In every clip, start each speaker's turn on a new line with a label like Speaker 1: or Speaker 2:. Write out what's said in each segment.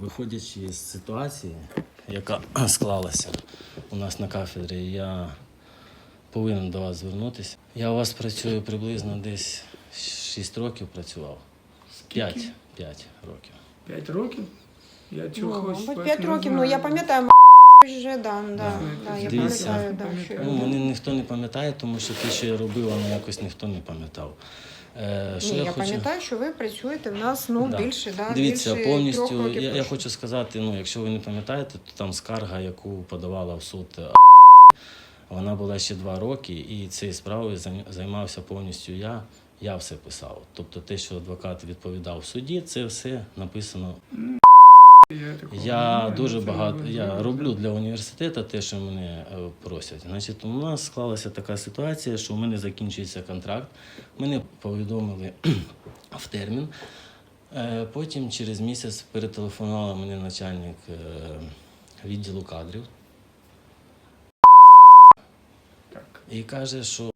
Speaker 1: Виходячи з ситуації, яка склалася у нас на кафедрі, я повинен до вас звернутися. Я у вас працюю приблизно десь 6 років працював. 5, 5 років.
Speaker 2: П'ять років? Я цього
Speaker 3: Ну,
Speaker 2: хоч
Speaker 3: 5 років. Ну, я пам'ятаю, вже, да, да, да, я пам'ятаю, да,
Speaker 1: Ну, мене ніхто не пам'ятає, тому що те, що я робив, воно якось ніхто не пам'ятав. Е, що
Speaker 3: Ні,
Speaker 1: я
Speaker 3: я
Speaker 1: хочу...
Speaker 3: пам'ятаю, що ви працюєте в нас ну,
Speaker 1: Да.
Speaker 3: більше, да,
Speaker 1: Дивіться,
Speaker 3: більше трьох
Speaker 1: повністю,
Speaker 3: років
Speaker 1: я, я хочу сказати, ну, якщо ви не пам'ятаєте, то там скарга, яку подавала в суд, е, вона була ще два роки, і цією справою займ- займався повністю я. Я все писав. Тобто те, що адвокат відповідав в суді, це все написано.
Speaker 2: Я,
Speaker 1: дуже багато я роблю для університету те, що мене е, просять. Значить, у нас склалася така ситуація, що у мене закінчується контракт. Мене повідомили в термін. Е, Потім через місяць перетелефонувала мені начальник е, відділу кадрів і каже, що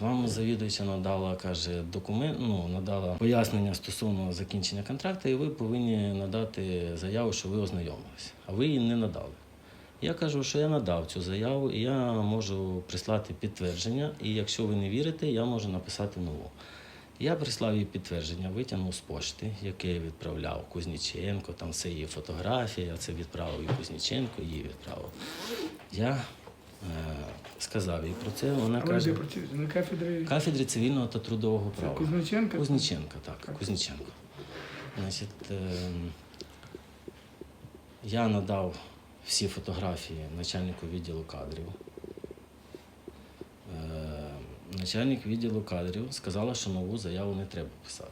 Speaker 1: вам завідуюча надала каже, документ, ну, надала пояснення стосовно закінчення контракту, і ви повинні надати заяву, що ви ознайомилися. А ви її не надали. Я кажу, що я надав цю заяву, і я можу прислати підтвердження, і якщо ви не вірите, я можу написати нову. Я прислав їй підтвердження, витягнув з пошти, яке я відправляв Кузніченко, там це її фотографія, я це відправив і Кузніченко, її відправив. Я сказав їй про це, вона
Speaker 2: А
Speaker 1: каже.
Speaker 2: працюєте? На кафедрі
Speaker 1: Кафедрі цивільного та трудового
Speaker 2: Це
Speaker 1: права.
Speaker 2: Кузнеченка?
Speaker 1: Кузніченка, так,
Speaker 2: Так.
Speaker 1: Кузніченко. Значить, ем, я надав всі фотографії начальнику відділу кадрів. Е, Начальник відділу кадрів сказала, що нову заяву не треба писати.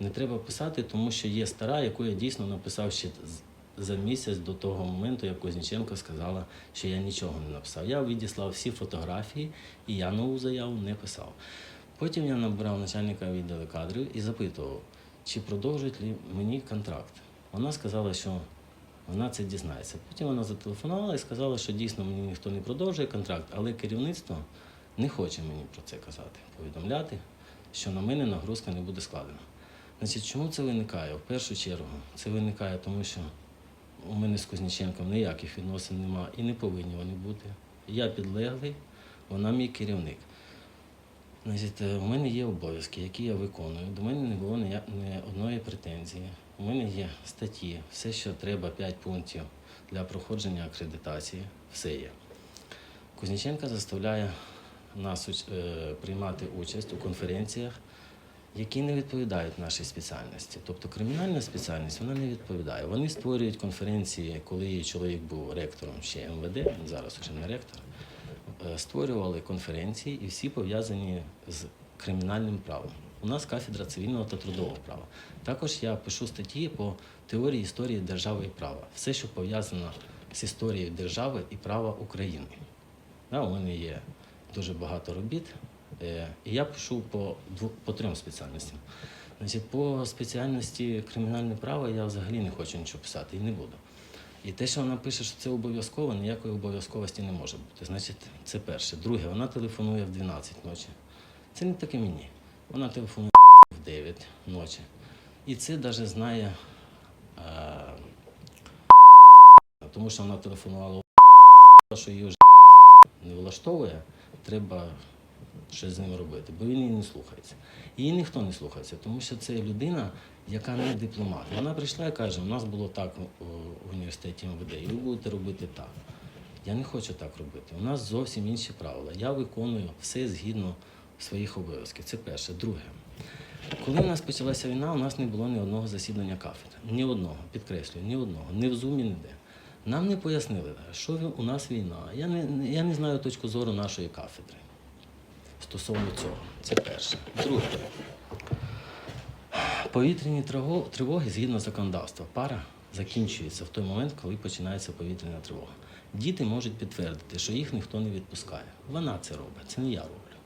Speaker 1: Не треба писати, тому що є стара, яку я дійсно написав ще за місяць до того моменту, як Кузніченко сказала, що я нічого не написав. Я відіслав всі фотографії і я нову заяву не писав. Потім я набрав начальника відділу кадрів і запитував, чи продовжують ли мені контракт. Вона сказала, що вона це дізнається. Потім вона зателефонувала і сказала, що дійсно мені ніхто не продовжує контракт, але керівництво не хоче мені про це казати, повідомляти, що на мене нагрузка не буде складена. Значить, чому це виникає? В першу чергу, це виникає, тому що у мене з Кузніченком ніяких відносин немає і не повинні вони бути. Я підлеглий, вона мій керівник. Значить, е, у мене є обов'язки, які я виконую. До мене не було ні одної претензії. У мене є статті, все, що треба, 5 пунктів для проходження акредитації, все є. Кузніченка заставляє нас е, приймати участь у конференціях, які не відповідають нашій спеціальності. Тобто кримінальна спеціальність вона не відповідає. Вони створюють конференції, коли її чоловік був ректором ще МВД, зараз вже не ректор. е, Створювали конференції і всі пов'язані з кримінальним правом. У нас кафедра цивільного та трудового права. Також я пишу статті по теорії історії держави і права. Все, що пов'язано з історією держави і права України. Да, у мене є дуже багато робіт, і я пишу по, дву- по трьом спеціальностям. Значить, по спеціальності кримінальне право я взагалі не хочу нічого писати і не буду. І те, що вона пише, що це обов'язково, ніякої обов'язковості не може бути. Значить, це перше. Друге, вона телефонує в 12 ночі. Це не таке мені. Вона телефонує в 9 ночі. І це навіть знає, е, тому що вона телефонувала, що її вже не влаштовує, треба щось з ним робити, бо він її не слухається. Її ніхто не слухається, тому що це людина, яка не дипломат. Вона прийшла і каже, у нас було так в університеті МВД, і ви будете робити так. Я не хочу так робити. У нас зовсім інші правила. Я виконую все згідно своїх обов'язків. Це перше. Друге. Коли у нас почалася війна, у нас не було ні одного засідання кафедри. Ні одного, підкреслюю, ні одного, ні в зумі, ніде. Нам не пояснили, що у нас війна. Я не, я не знаю точку зору нашої кафедри стосовно цього. Це перше. Друге. Повітряні тривоги згідно законодавства. Пара закінчується в той момент, коли починається повітряна тривога. Діти можуть підтвердити, що їх ніхто не відпускає. Вона це робить, це не я роблю.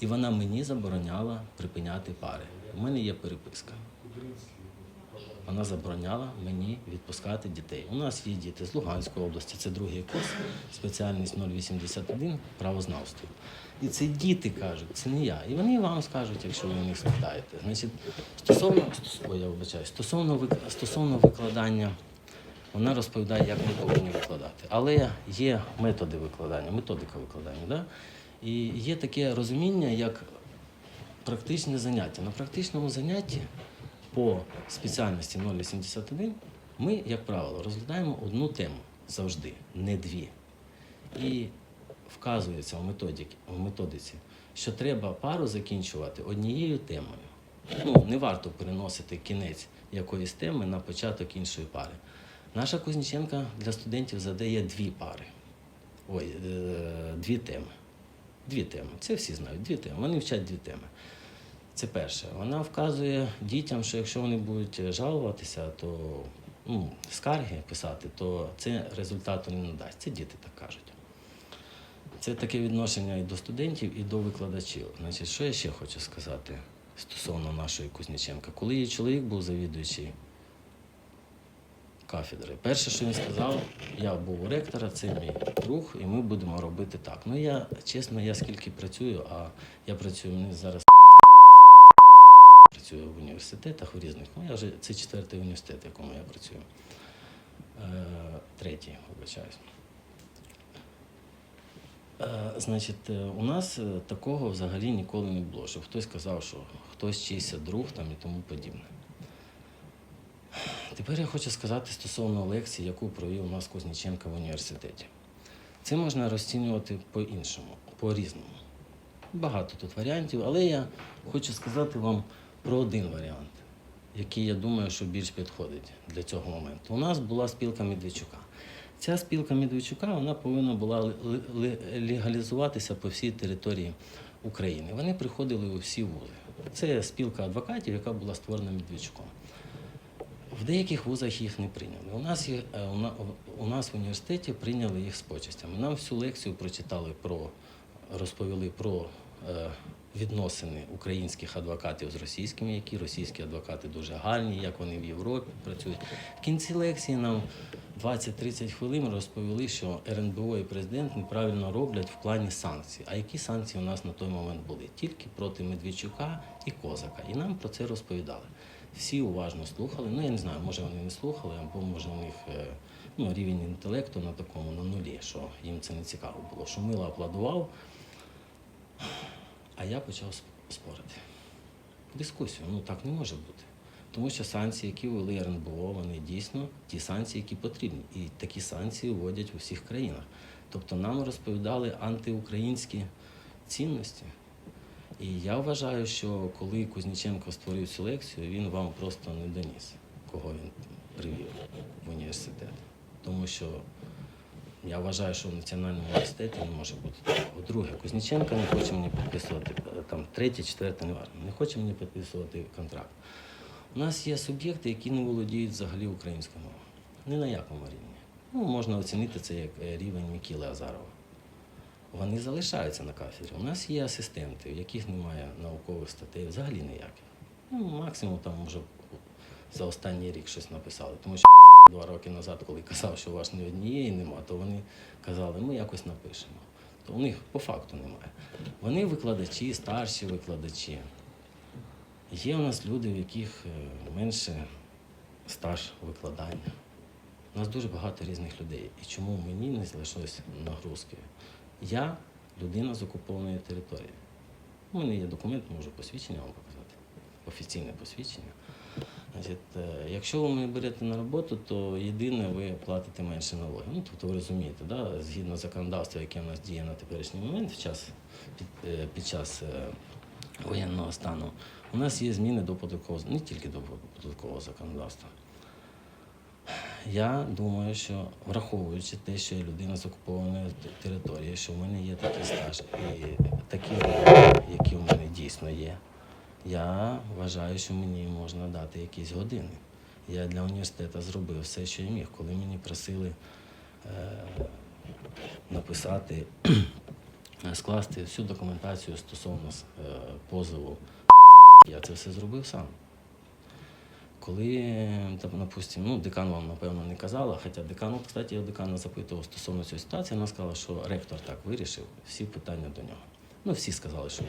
Speaker 1: І вона мені забороняла припиняти пари. У мене є переписка. Вона забороняла мені відпускати дітей. У нас є діти з Луганської області, це другий курс, спеціальність 081, правознавство. І це діти кажуть, це не я. І вони вам скажуть, якщо ви них спитаєте. Значить, стосовно, стос- ой, я вибачаю, стосовно, стосовно викладання вона розповідає, як ми повинні викладати. Але є методи викладання, методика викладання. Да? І є таке розуміння, як практичне заняття. На практичному занятті по спеціальності 081 ми, як правило, розглядаємо одну тему завжди, не дві. І вказується в методиці, в методиці, що треба пару закінчувати однією темою. Ну, не варто переносити кінець якоїсь теми на початок іншої пари. Наша Кузніченка для студентів задає дві пари. Ой, е, дві теми. Дві теми. Це всі знають, дві теми. Вони вчать дві теми. Це перше. Вона вказує дітям, що якщо вони будуть жалуватися, то ну, скарги писати, то це результату не надасть. Це діти так кажуть. Це таке відношення і до студентів, і до викладачів. Значить, що я ще хочу сказати стосовно нашої Кузніченка? Коли її чоловік був завідуючий кафедри, перше, що він сказав, я був у ректора, це мій друг, і ми будемо робити так. Ну я чесно, я скільки працюю, а я працюю мені зараз університетах в різних. Ну, я вже це четвертий університет, в якому я працюю. Е, третій, вибачаюсь. Е, Значить, е, у нас такого взагалі ніколи не було, щоб хтось казав, що хтось чийся друг там і тому подібне. Тепер я хочу сказати стосовно лекції, яку провів у нас Кузніченка в університеті. Це можна розцінювати по-іншому, по-різному. Багато тут варіантів, але я хочу сказати вам про один варіант, який я думаю, що більш підходить для цього моменту. У нас була спілка Медведчука. Ця спілка Медведчука вона повинна була легалізуватися по всій території України. Вони приходили у всі вузи. Це спілка адвокатів, яка була створена Медведчуком. В деяких вузах їх не прийняли. У нас, є, е, у нас в університеті прийняли їх з почестями. Нам всю лекцію прочитали про, розповіли про відносини українських адвокатів з російськими, які російські адвокати дуже гарні, як вони в Європі працюють. В кінці лекції нам 20-30 хвилин розповіли, що РНБО і президент неправильно роблять в плані санкцій. А які санкції у нас на той момент були? Тільки проти Медведчука і Козака. І нам про це розповідали. Всі уважно слухали. Ну, я не знаю, може вони не слухали, або може у них е, ну, рівень інтелекту на такому на нулі, що їм це не цікаво було. Шумило аплодував, а я почав спорити. Дискусію. Ну так не може бути. Тому що санкції, які ввели РНБО, вони дійсно ті санкції, які потрібні. І такі санкції вводять у всіх країнах. Тобто нам розповідали антиукраїнські цінності. І я вважаю, що коли Кузніченко створив цю лекцію, він вам просто не доніс, кого він привів в університет. Тому що я вважаю, що в національному університеті не може бути такого. Друге, Кузніченко не хоче мені підписувати е, там третє, четверте, не не хоче мені підписувати контракт. У нас є суб'єкти, які не володіють взагалі українською мовою. Ні на якому рівні. Ну, можна оцінити це як е, рівень Мікіли Азарова. Вони залишаються на кафедрі. У нас є асистенти, в яких немає наукових статей, взагалі ніяких. Ну, максимум там, може, за останній рік щось написали. Тому що два роки назад, коли казав, що у вас ні однієї нема, то вони казали, ми якось напишемо. То у них по факту немає. Вони викладачі, старші викладачі. Є у нас люди, в яких е, менше стаж викладання. У нас дуже багато різних людей. І чому мені не залишилось нагрузки? Я людина з окупованої території. У мене є документ, можу посвідчення вам показати. Офіційне посвідчення. Е, якщо ви мене берете на роботу, то єдине ви платите менше налоги. Ну, тобто ви розумієте, да? згідно законодавства, яке в нас діє на теперішній момент, в час, під, е, під час е, воєнного стану, у нас є зміни до податкового, не тільки до податкового законодавства. Я думаю, що враховуючи те, що я людина з окупованої території, що в мене є такий стаж і такі які в мене дійсно є, я вважаю, що мені можна дати якісь години. Я для університету зробив все, що я міг. Коли мені просили е, написати, скласти всю документацію стосовно е, позову, я це все зробив сам. Коли, допустим, ну, декан вам, напевно, не казала, хоча декан, от, кстати, я декана запитував стосовно цієї ситуації, вона сказала, що ректор так вирішив, всі питання до нього. Ну, всі сказали, що